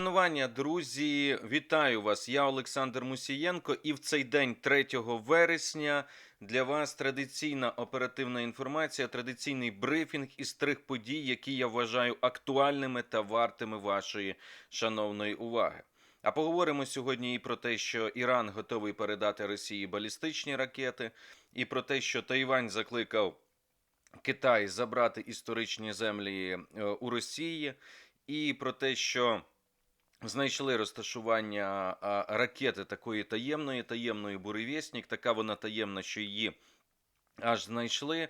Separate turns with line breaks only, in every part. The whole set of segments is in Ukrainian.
Шанування, друзі, вітаю вас. Я Олександр Мусієнко, і в цей день, 3 вересня, для вас традиційна оперативна інформація, традиційний брифінг із трьох подій, які я вважаю актуальними та вартими вашої шановної уваги. А поговоримо сьогодні і про те, що Іран готовий передати Росії балістичні ракети, і про те, що Тайвань закликав Китай забрати історичні землі е, у Росії, і про те, що знайшли розташування ракети такої таємної, таємної буревєснік, така вона таємна, що її аж знайшли.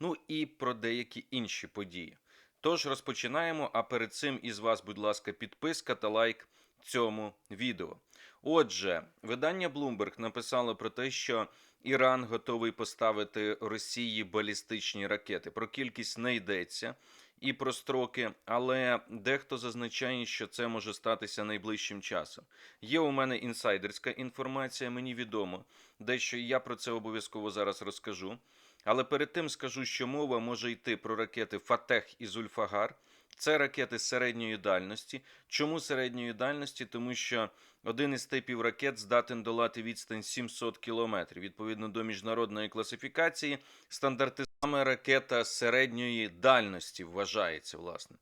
Ну і про деякі інші події. Тож розпочинаємо. А перед цим із вас, будь ласка, підписка та лайк цьому відео. Отже, видання Bloomberg написало про те, що Іран готовий поставити Росії балістичні ракети. Про кількість не йдеться і про строки, але дехто зазначає, що це може статися найближчим часом. Є у мене інсайдерська інформація, мені відомо, дещо я про це обов'язково зараз розкажу. Але перед тим скажу, що мова може йти про ракети Фатех і Зульфагар. Це ракети середньої дальності. Чому середньої дальності? Тому що один із типів ракет здатен долати відстань 700 кілометрів. Відповідно до міжнародної класифікації, стандартизована ракета середньої дальності вважається, власне.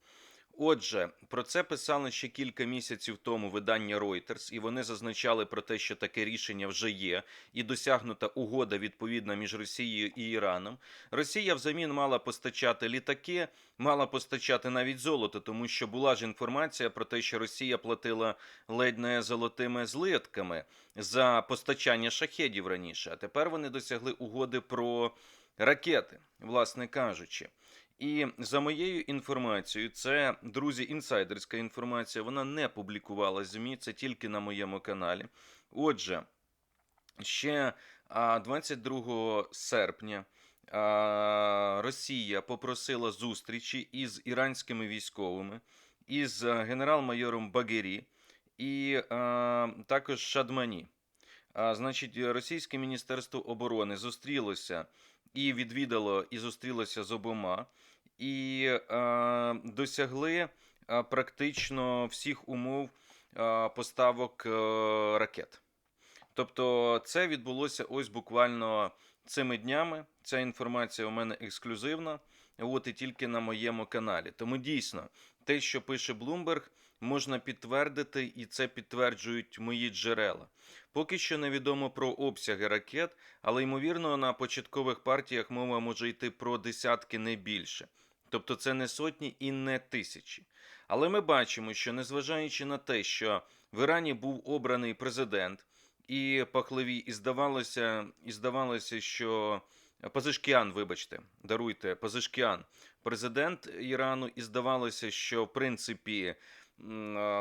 Отже, про це писали ще кілька місяців тому видання Reuters, і вони зазначали про те, що таке рішення вже є, і досягнута угода відповідна між Росією і Іраном. Росія взамін мала постачати літаки, мала постачати навіть золото, тому що була ж інформація про те, що Росія платила ледь не золотими злитками за постачання шахедів раніше. А тепер вони досягли угоди про ракети, власне кажучи. І за моєю інформацією, це друзі, інсайдерська інформація. Вона не публікувала змі, це тільки на моєму каналі. Отже, ще 22 серпня Росія попросила зустрічі із іранськими військовими, із генерал-майором Багері і а, також Шадмані. А, значить, Російське міністерство оборони зустрілося і відвідало і зустрілося з обома і е, досягли е, практично всіх умов е, поставок е, ракет. Тобто, це відбулося ось буквально цими днями. Ця інформація у мене ексклюзивна, от і тільки на моєму каналі. Тому дійсно, те, що пише Bloomberg, можна підтвердити, і це підтверджують мої джерела. Поки що невідомо про обсяги ракет, але ймовірно на початкових партіях мова може йти про десятки не більше. Тобто це не сотні і не тисячі. Але ми бачимо, що незважаючи на те, що в Ірані був обраний президент і пахливі, і здавалося, і здавалося, що Пазишкіан, вибачте, даруйте, Пазишкіан, президент Ірану, і здавалося, що в принципі.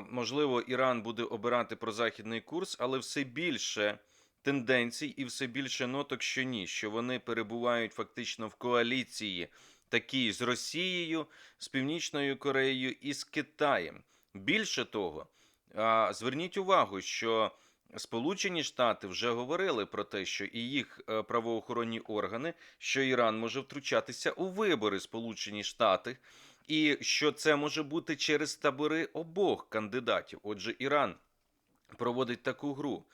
Можливо, Іран буде обирати прозахідний курс, але все більше тенденцій і все більше ноток, що ні, що вони перебувають фактично в коаліції такі з Росією, з Північною Кореєю і з Китаєм. Більше того, зверніть увагу, що Сполучені Штати вже говорили про те, що і їх е, правоохоронні органи, що Іран може втручатися у вибори Сполучені Штати, і що це може бути через табори обох кандидатів. Отже, Іран проводить таку гру.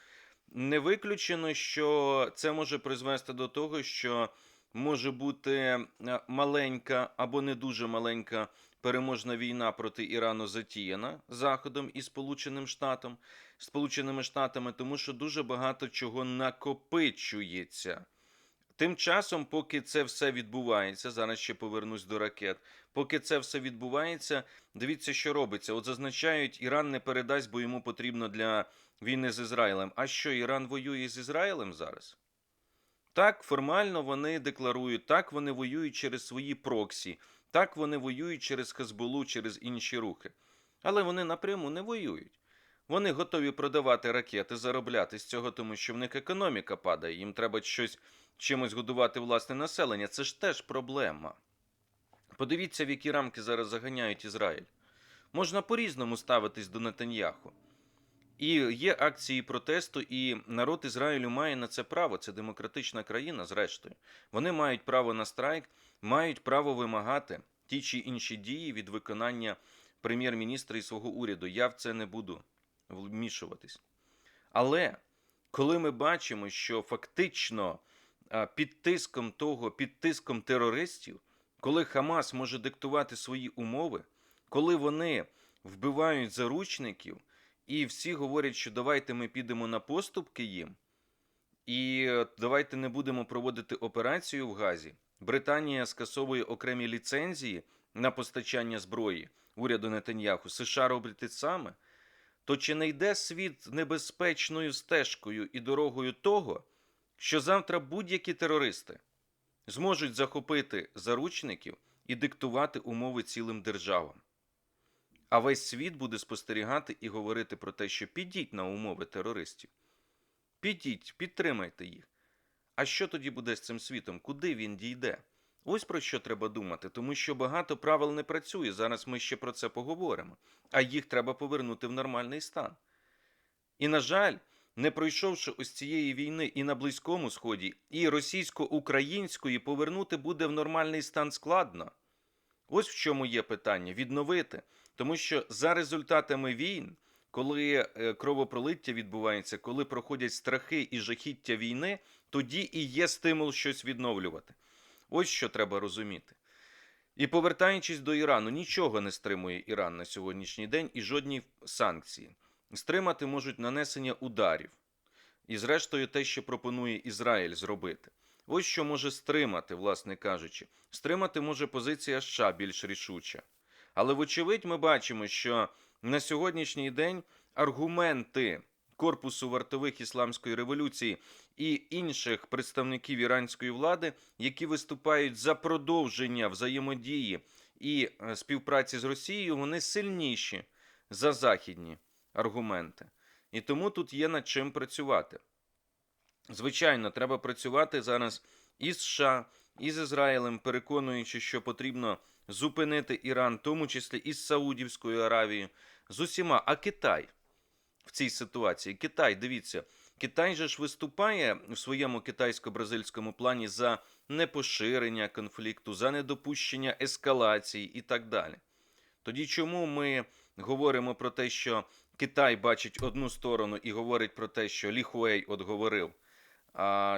Не виключено, що це може призвести до того, що може бути е, маленька або не дуже маленька переможна війна проти Ірану затіяна Заходом і Сполученим Штатом, Сполученими Штатами, тому що дуже багато чого накопичується. Тим часом, поки це все відбувається, зараз ще повернусь до ракет. Поки це все відбувається, дивіться, що робиться. От зазначають, Іран не передасть, бо йому потрібно для війни з Ізраїлем. А що Іран воює з Ізраїлем зараз? Так, формально вони декларують, так вони воюють через свої проксі, так вони воюють через Хезболу, через інші рухи. Але вони напряму не воюють. Вони готові продавати ракети, заробляти з цього, тому що в них економіка падає, їм треба щось чимось годувати власне населення. Це ж теж проблема. Подивіться, в які рамки зараз заганяють Ізраїль. Можна по-різному ставитись до Нетаньяху. І є акції протесту, і народ Ізраїлю має на це право. Це демократична країна, зрештою. Вони мають право на страйк, мають право вимагати ті чи інші дії від виконання прем'єр-міністра і свого уряду. Я в це не буду вмішуватись. Але коли ми бачимо, що фактично під тиском того, під тиском терористів, коли Хамас може диктувати свої умови, коли вони вбивають заручників, і всі говорять, що давайте ми підемо на поступки їм, і е, давайте не будемо проводити операцію в Газі. Британія скасовує окремі ліцензії на постачання зброї уряду Нетаньяху. США робить те саме. То чи не йде світ небезпечною стежкою і дорогою того, що завтра будь-які терористи зможуть захопити заручників і диктувати умови цілим державам? А весь світ буде спостерігати і говорити про те, що підіть на умови терористів. Підіть, підтримайте їх. А що тоді буде з цим світом? Куди він дійде? Ось про що треба думати, тому що багато правил не працює. Зараз ми ще про це поговоримо. А їх треба повернути в нормальний стан. І, на жаль, не пройшовши ось цієї війни і на Близькому Сході, і російсько-української повернути буде в нормальний стан складно. Ось в чому є питання відновити. Тому що за результатами війн, коли е, кровопролиття відбувається, коли проходять страхи і жахіття війни, тоді і є стимул щось відновлювати. Ось що треба розуміти. І повертаючись до Ірану, нічого не стримує Іран на сьогоднішній день і жодні санкції. Стримати можуть нанесення ударів. І, зрештою, те, що пропонує Ізраїль зробити. Ось що може стримати, власне кажучи. Стримати може позиція США більш рішуча. Але, вочевидь, ми бачимо, що на сьогоднішній день аргументи Корпусу вартових ісламської революції і інших представників іранської влади, які виступають за продовження взаємодії і е, співпраці з Росією, вони сильніші за західні аргументи. І тому тут є над чим працювати. Звичайно, треба працювати зараз і з США, і з Ізраїлем, переконуючи, що потрібно зупинити Іран, в тому числі і з Саудівською Аравією, з усіма. А Китай в цій ситуації. Китай, дивіться, Китай же ж виступає в своєму китайсько-бразильському плані за непоширення конфлікту, за недопущення ескалації і так далі. Тоді чому ми говоримо про те, що Китай бачить одну сторону і говорить про те, що Ліхуей от говорив,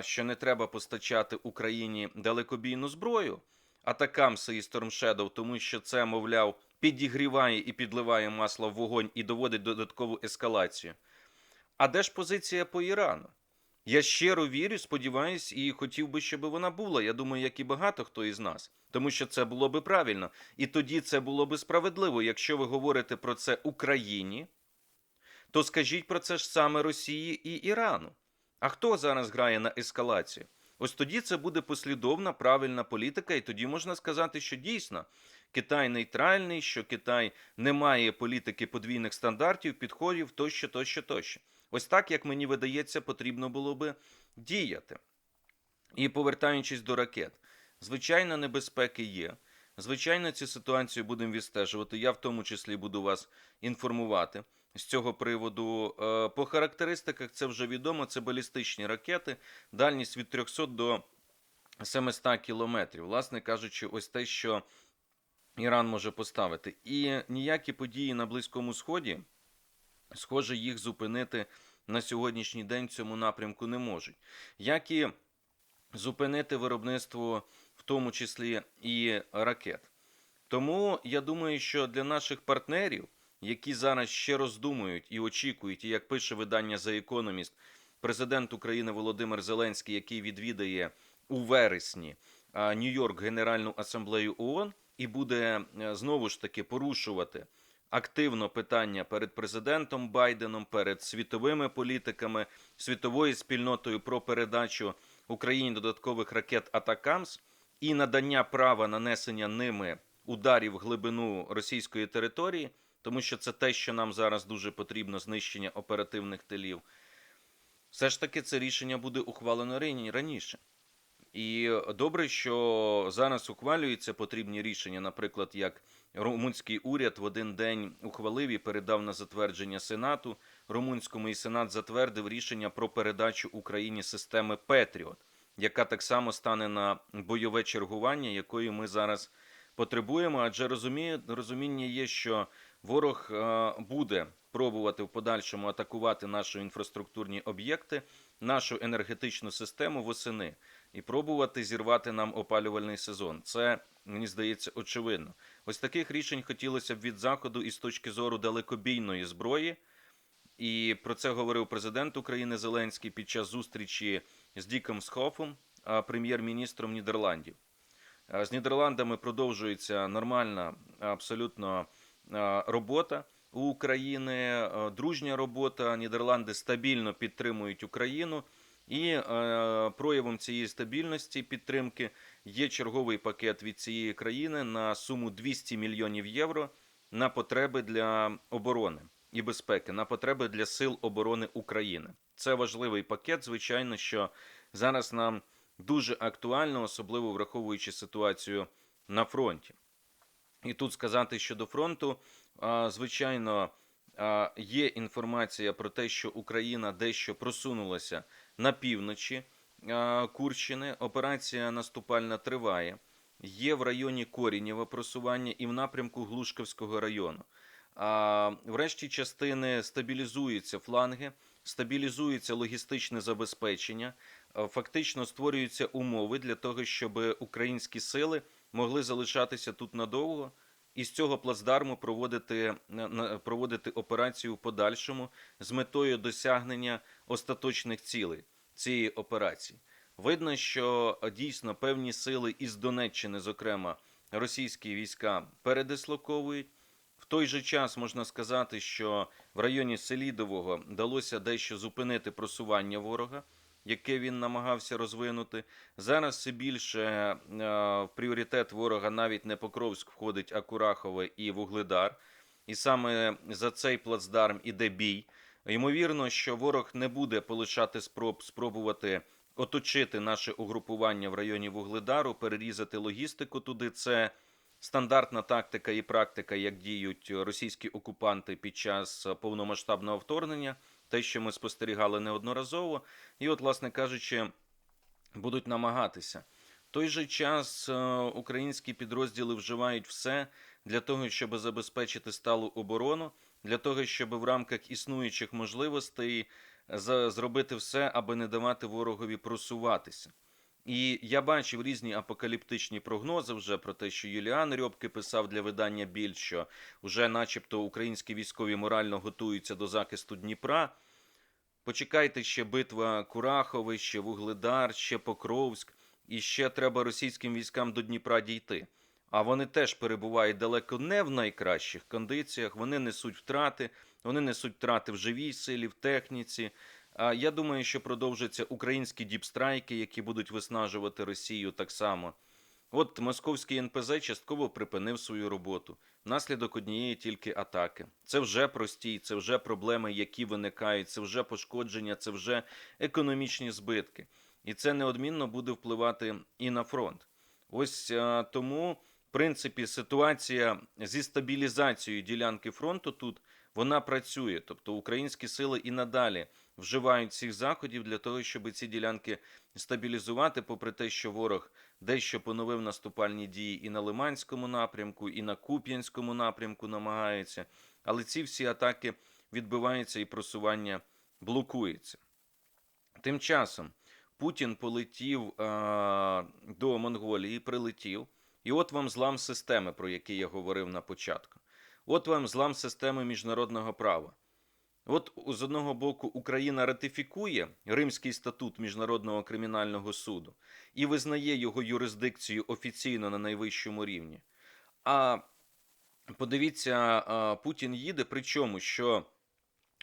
що не треба постачати Україні далекобійну зброю, атакамси і Storm тому що це, мовляв, підігріває і підливає масло в вогонь і доводить додаткову ескалацію. А де ж позиція по Ірану? Я щиро вірю, сподіваюсь, і хотів би, щоб вона була. Я думаю, як і багато хто із нас, тому що це було би правильно. І тоді це було би справедливо. Якщо ви говорите про це Україні, то скажіть про це ж саме Росії і Ірану. А хто зараз грає на ескалацію? Ось тоді це буде послідовна правильна політика, і тоді можна сказати, що дійсно Китай нейтральний, що Китай не має політики подвійних стандартів, підходів тощо, тощо, тощо. Ось так, як мені видається, потрібно було би діяти. І повертаючись до ракет, звичайно, небезпеки є. Звичайно, цю ситуацію будемо відстежувати. Я в тому числі буду вас інформувати з цього приводу. Е, По характеристиках це вже відомо. Це балістичні ракети, дальність від 300 до 700 кілометрів. Власне кажучи, ось те, що Іран може поставити. І ніякі події на Близькому Сході, схоже, їх зупинити на сьогоднішній день в цьому напрямку не можуть. Як і зупинити виробництво, в тому числі і ракет. Тому я думаю, що для наших партнерів, які зараз ще роздумують і очікують, і як пише видання The Economist, президент України Володимир Зеленський, який відвідає у вересні Нью-Йорк Генеральну асамблею ООН, і буде е, знову ж таки порушувати активно питання перед президентом Байденом, перед світовими політиками, світовою спільнотою про передачу Україні додаткових ракет Атакамс і надання права нанесення ними ударів в глибину російської території, тому що це те, що нам зараз дуже потрібно знищення оперативних тилів. Все ж таки, це рішення буде ухвалено раніше. І добре, що зараз ухвалюються потрібні рішення, наприклад, як румунський уряд в один день ухвалив і передав на затвердження Сенату румунському, і Сенат затвердив рішення про передачу Україні системи Петріот, яка так само стане на бойове чергування, якої ми зараз потребуємо. Адже розуміння є, що Ворог е, буде пробувати в подальшому атакувати наші інфраструктурні об'єкти, нашу енергетичну систему восени і пробувати зірвати нам опалювальний сезон. Це мені здається очевидно. Ось таких рішень хотілося б від заходу і з точки зору далекобійної зброї. І про це говорив президент України Зеленський під час зустрічі з Діком Схофом, прем'єр-міністром Нідерландів. З Нідерландами продовжується нормальна абсолютно робота у України, дружня робота. Нідерланди стабільно підтримують Україну. І е, проявом цієї стабільності підтримки є черговий пакет від цієї країни на суму 200 мільйонів євро на потреби для оборони і безпеки, на потреби для сил оборони України. Це важливий пакет. Звичайно, що зараз нам дуже актуально, особливо враховуючи ситуацію на фронті. І тут сказати щодо фронту, звичайно, є інформація про те, що Україна дещо просунулася на півночі Курщини. Операція наступальна триває. Є в районі Корінєва просування і в напрямку Глушківського району. А, врешті частини стабілізуються фланги, стабілізується логістичне забезпечення, фактично створюються умови для того, щоб українські сили могли залишатися тут надовго і з цього плацдарму проводити, на- проводити операцію в подальшому з метою досягнення остаточних цілей цієї операції. Видно, що е, дійсно певні сили із Донеччини, зокрема російські війська, передислоковують. В той же час можна сказати, що в районі Селідового вдалося дещо зупинити просування ворога, яке він намагався розвинути. Зараз все більше е, в пріоритет ворога навіть не Покровськ входить, а Курахове і Вугледар. І саме за цей плацдарм іде бій. Ймовірно, що ворог не буде полишати спроб спробувати оточити наше угрупування в районі Вугледару, перерізати логістику туди. Це стандартна тактика і практика, як діють російські окупанти під час повномасштабного вторгнення, те, що ми спостерігали неодноразово, і, от, власне кажучи, будуть намагатися. Той же час е, українські підрозділи вживають все для того, щоб забезпечити сталу оборону, для того, щоб в рамках існуючих можливостей за- зробити все, аби не давати ворогові просуватися. І я бачив різні апокаліптичні прогнози вже про те, що Юліан Рьобки писав для видання Біль, що вже, начебто, українські військові морально готуються до захисту Дніпра. Почекайте ще битва Курахове, ще Вугледар, ще Покровськ, і ще треба російським військам до Дніпра дійти. А вони теж перебувають далеко не в найкращих кондиціях. Вони несуть втрати, вони несуть втрати в живій силі, в техніці. Я думаю, що продовжаться українські діпстрайки, які будуть виснажувати Росію так само. От московський НПЗ частково припинив свою роботу внаслідок однієї тільки атаки. Це вже простій, це вже проблеми, які виникають, це вже пошкодження, це вже економічні збитки. І це неодмінно буде впливати і на фронт. Ось а, тому, в принципі, ситуація зі стабілізацією ділянки фронту тут вона працює. Тобто українські сили і надалі вживають цих заходів для того, щоб ці ділянки стабілізувати, попри те, що ворог дещо поновив наступальні дії і на Лиманському напрямку, і на Куп'янському напрямку намагається. Але ці всі атаки відбиваються і просування блокується. Тим часом Путін полетів а, до Монголії, прилетів, і от вам злам системи, про який я говорив на початку. От вам злам системи міжнародного права. От з одного боку Україна ратифікує Римський статут Міжнародного кримінального суду і визнає його юрисдикцію офіційно на найвищому рівні. А подивіться, Путін їде, причому що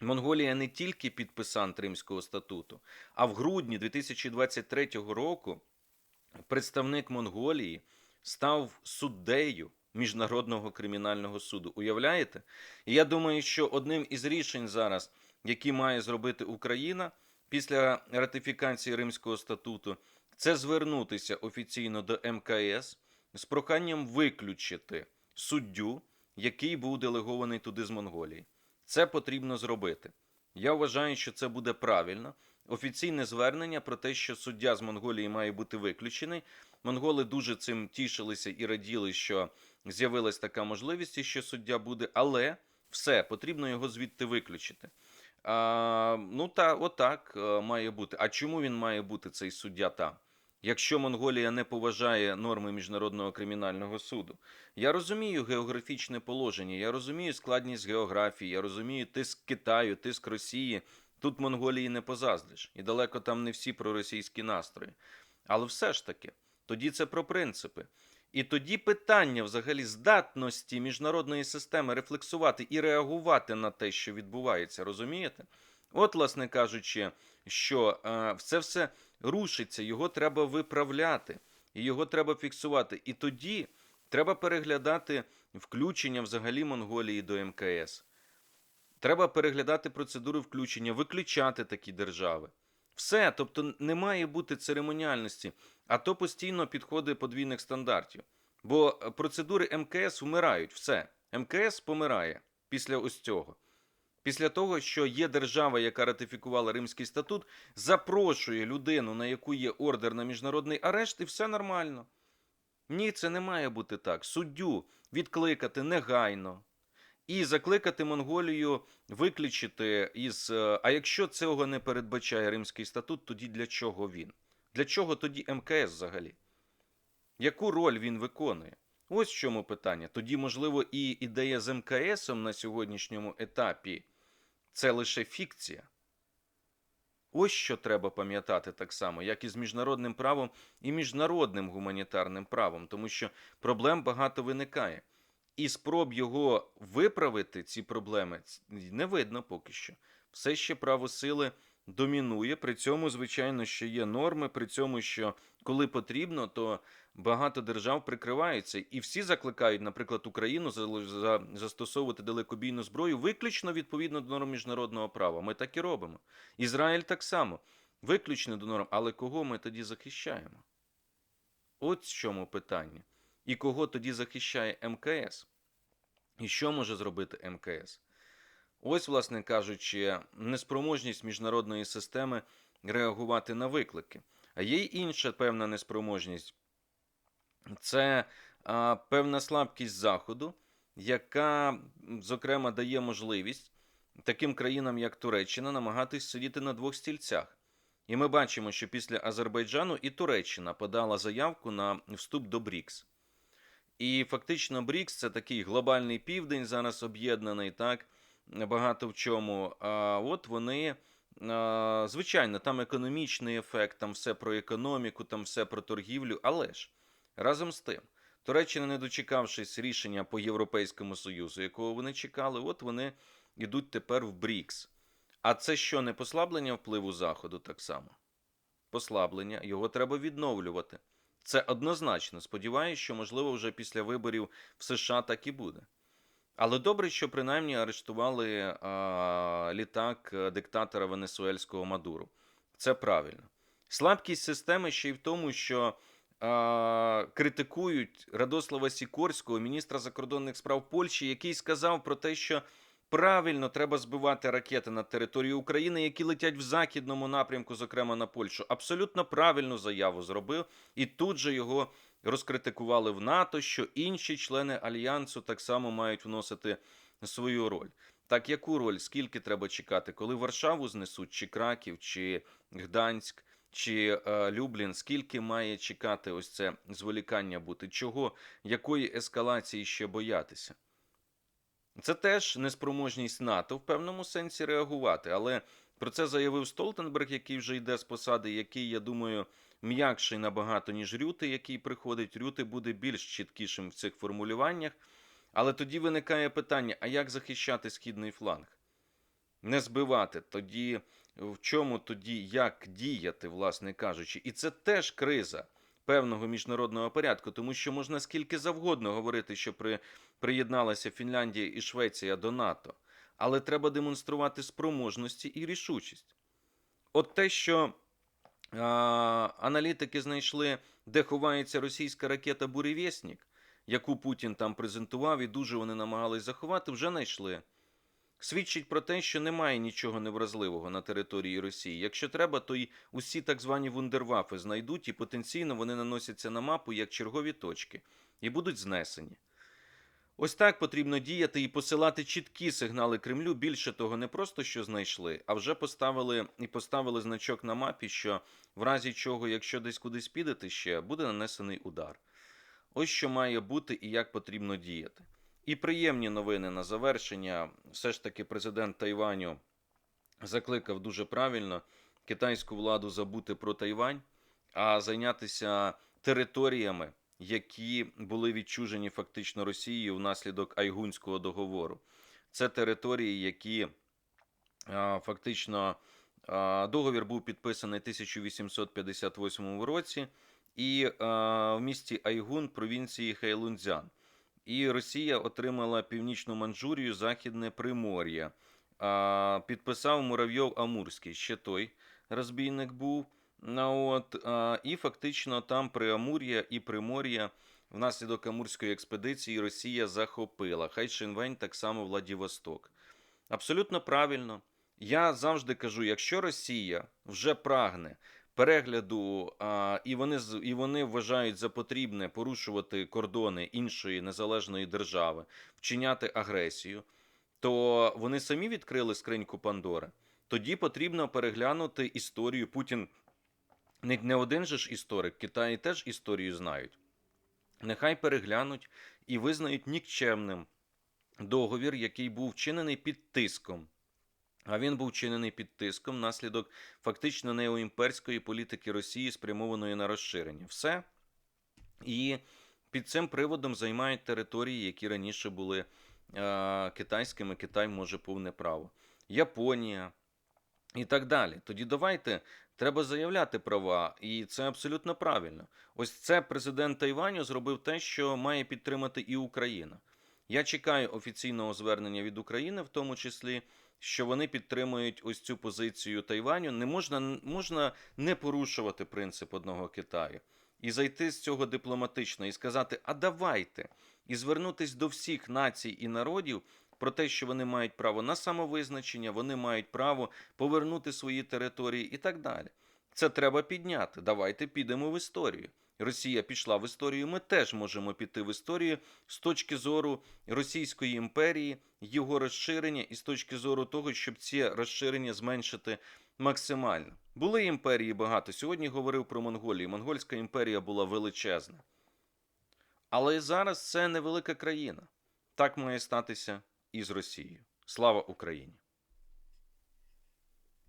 Монголія не тільки підписант Римського статуту, а в грудні 2023 року представник Монголії став суддею Міжнародного кримінального суду. Уявляєте? І я думаю, що одним із рішень зараз, які має зробити Україна після ратифікації Римського статуту, це звернутися офіційно до МКС з проханням виключити суддю, який був делегований туди з Монголії. Це потрібно зробити. Я вважаю, що це буде правильно. Офіційне звернення про те, що суддя з Монголії має бути виключений. Монголи дуже цим тішилися і раділи, що з'явилась така можливість, що суддя буде. Але Все, потрібно його звідти виключити. А, ну та отак е, має бути. А чому він має бути цей суддя там? Якщо Монголія не поважає норми міжнародного кримінального суду, я розумію географічне положення, я розумію складність географії, я розумію тиск Китаю, тиск Росії. Тут Монголії не позаздриш, і далеко там не всі проросійські настрої. Але все ж таки, тоді це про принципи. І тоді питання взагалі здатності міжнародної системи рефлексувати і реагувати на те, що відбувається, розумієте? От, власне кажучи, що це все рушиться, його треба виправляти, і його треба фіксувати. І тоді треба переглядати включення взагалі Монголії до МКС. Треба переглядати процедури включення, виключати такі держави. Все, тобто не має бути церемоніальності, а то постійно підходи подвійних стандартів. Бо е, процедури МКС вмирають. Все. МКС помирає після ось цього. Після того, що є держава, яка ратифікувала Римський статут, запрошує людину, на яку є ордер на міжнародний арешт, і все нормально. Ні, це не має бути так. Суддю відкликати негайно і закликати Монголію виключити із. е, А якщо цього не передбачає Римський статут, тоді для чого він? Для чого тоді МКС взагалі? Яку роль він виконує? Ось в чому питання. Тоді, можливо, і ідея з МКСом на сьогоднішньому етапі це лише фікція. Ось що треба пам'ятати так само, як і з міжнародним правом і міжнародним гуманітарним правом, тому що проблем багато виникає. І спроб його виправити, ці проблеми, не видно поки що. Все ще право сили домінує. При цьому, звичайно, що є норми, при цьому, що коли потрібно, то багато держав прикриваються. І всі закликають, наприклад, Україну за- за- застосовувати далекобійну зброю виключно відповідно до норм міжнародного права. Ми так і робимо. Ізраїль так само. Виключно до норм. Але кого ми тоді захищаємо? От в чому питання. І кого тоді захищає МКС? І що може зробити МКС? Ось, власне кажучи, неспроможність міжнародної системи реагувати на виклики. А є й інша певна неспроможність це а, певна слабкість Заходу, яка, зокрема, дає можливість таким країнам, як Туреччина, намагатись сидіти на двох стільцях. І ми бачимо, що після Азербайджану і Туреччина подала заявку на вступ до БРІКС. І фактично БРІКС це такий глобальний південь, зараз об'єднаний, так, багато в чому. А от вони, звичайно, там економічний ефект, там все про економіку, там все про торгівлю, але ж разом з тим, Туреччина, не дочекавшись рішення по Європейському Союзу, якого вони чекали, от вони йдуть тепер в БРІКС. А це що, не послаблення впливу Заходу так само? Послаблення, його треба відновлювати. Це однозначно. Сподіваюся, що, можливо, вже після виборів в США так і буде. Але добре, що принаймні арештували а, літак е, диктатора венесуельського Мадуру. Це правильно. Слабкість системи ще й в тому, що а, критикують Радослава Сікорського, міністра закордонних справ Польщі, який сказав про те, що правильно треба збивати ракети на території України, які летять в західному напрямку, зокрема на Польщу. Абсолютно правильну заяву зробив, і тут же його розкритикували в НАТО, що інші члени альянсу так само мають вносити свою роль. Так яку роль, скільки треба чекати, коли Варшаву знесуть, чи Краків, чи Гданськ, чи е, Люблін, скільки має чекати ось це зволікання бути? Чого, якої ескалації ще боятися? Це теж неспроможність НАТО в певному сенсі реагувати, але про це заявив Столтенберг, який вже йде з посади, який, я думаю, м'якший набагато, ніж Рюти, який приходить. Рюти буде більш чіткішим в цих формулюваннях. Але тоді виникає питання: а як захищати східний фланг? Не збивати. Тоді в чому тоді як діяти, власне кажучи? І це теж криза певного міжнародного порядку, тому що можна скільки завгодно говорити, що при, приєдналася Фінляндія і Швеція до НАТО, але треба демонструвати спроможності і рішучість. От те, що а, аналітики знайшли, де ховається російська ракета Буревєснік, яку Путін там презентував, і дуже вони намагались заховати, вже знайшли. Свідчить про те, що немає нічого невразливого на території Росії. Якщо треба, то й усі так звані вундервафи знайдуть, і потенційно вони наносяться на мапу як чергові точки і будуть знесені. Ось так потрібно діяти і посилати чіткі сигнали Кремлю. Більше того, не просто що знайшли, а вже поставили і поставили значок на мапі, що в разі чого, якщо десь кудись підете ще, буде нанесений удар. Ось що має бути і як потрібно діяти. І приємні новини на завершення. Все ж таки, президент Тайваню закликав дуже правильно китайську владу забути про Тайвань, а зайнятися територіями, які були відчужені фактично Росією внаслідок Айгунського договору. Це території, які фактично договір був підписаний 1858 році, і в місті Айгун провінції Хейлунцзян. І Росія отримала північну Манчжурію, Західне Примор'я. Підписав Муравйов Амурський, ще той розбійник був. Ну, от, і фактично там Преамур'я і Примор'я внаслідок Амурської експедиції Росія захопила. Хай Шинвень так само Владивосток. Абсолютно правильно. Я завжди кажу: якщо Росія вже прагне перегляду, а, і, вони, і вони вважають за потрібне порушувати кордони іншої незалежної держави, вчиняти агресію, то вони самі відкрили скриньку Пандори. Тоді потрібно переглянути історію. Путін не, не один же ж історик, Китаї теж історію знають. Нехай переглянуть і визнають нікчемним договір, який був вчинений під тиском. А він був вчинений під тиском внаслідок фактично неоімперської політики Росії, спрямованої на розширення. Все. І під цим приводом займають території, які раніше були е, китайськими. Китай може повне право. Японія і так далі. Тоді давайте треба заявляти права, і це абсолютно правильно. Ось це президент Тайваню зробив те, що має підтримати і Україна. Я чекаю офіційного звернення від України, в тому числі, що вони підтримують ось цю позицію Тайваню. Не можна, можна не порушувати принцип одного Китаю і зайти з цього дипломатично і сказати: а давайте, і звернутись до всіх націй і народів про те, що вони мають право на самовизначення, вони мають право повернути свої території і так далі. Це треба підняти. Давайте підемо в історію. Росія пішла в історію. Ми теж можемо піти в історію з точки зору Російської імперії, його розширення, і з точки зору того, щоб ці розширення зменшити максимально. Були імперії багато. Сьогодні говорив про Монголію. Монгольська імперія була величезна. Але зараз це невелика країна. Так має статися і з Росією. Слава Україні!